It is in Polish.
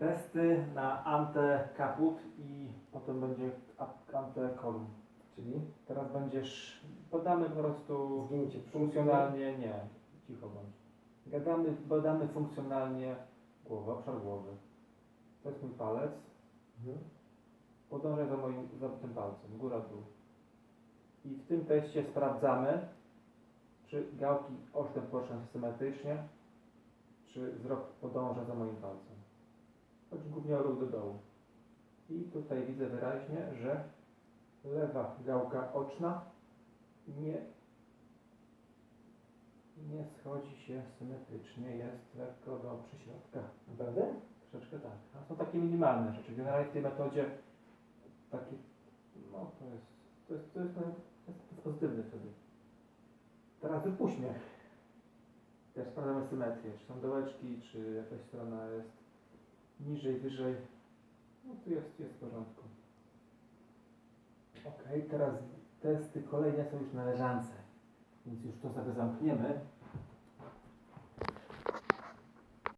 Testy na ante-kaput i potem będzie ante-kolum. Czyli Teraz będziesz, podamy po prostu zdjęcie funkcjonalnie, nie, cicho bądź. Gadamy, badamy funkcjonalnie głowę, obszar głowy. To jest mój palec. Mhm. Podążaj za moim, za tym palcem, góra, dół. I w tym teście sprawdzamy, czy gałki poruszą się symetrycznie, czy wzrok podąża za moim palcem. Chodzi głównie o ruch do dołu. I tutaj widzę wyraźnie, że lewa gałka oczna nie, nie schodzi się symetrycznie, jest lekko do przyśrodka. Naprawdę? Troszeczkę tak. A są takie minimalne rzeczy. Generalnie w tej metodzie takie, no to jest, to jest, to jest, to jest, pozytywne wtedy. Teraz wypuść mnie. Też sprawdzamy symetrię, czy są dołeczki, czy jakaś strona jest niżej, wyżej. No tu jest, jest w porządku. Ok, teraz testy kolejne są już na leżance. Więc już to sobie zamkniemy.